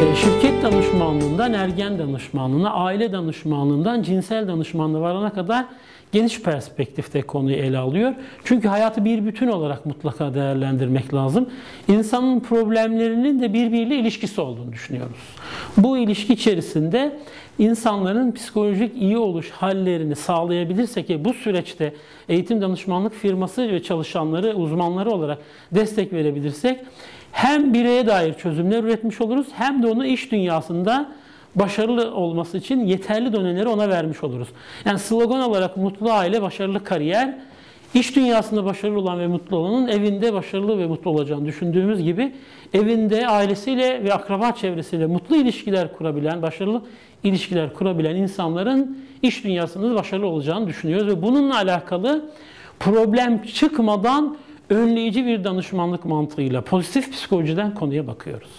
Şirket danışmanlığından ergen danışmanlığına, aile danışmanlığından cinsel danışmanlığa varana kadar geniş perspektifte konuyu ele alıyor. Çünkü hayatı bir bütün olarak mutlaka değerlendirmek lazım. İnsanın problemlerinin de birbiriyle ilişkisi olduğunu düşünüyoruz. Bu ilişki içerisinde insanların psikolojik iyi oluş hallerini sağlayabilirsek ki bu süreçte eğitim danışmanlık firması ve çalışanları, uzmanları olarak destek verebilirsek hem bireye dair çözümler üretmiş oluruz hem de onu iş dünyasında başarılı olması için yeterli doneleri ona vermiş oluruz. Yani slogan olarak mutlu aile, başarılı kariyer, iş dünyasında başarılı olan ve mutlu olanın evinde başarılı ve mutlu olacağını düşündüğümüz gibi evinde ailesiyle ve akraba çevresiyle mutlu ilişkiler kurabilen, başarılı ilişkiler kurabilen insanların iş dünyasında başarılı olacağını düşünüyoruz ve bununla alakalı problem çıkmadan önleyici bir danışmanlık mantığıyla pozitif psikolojiden konuya bakıyoruz.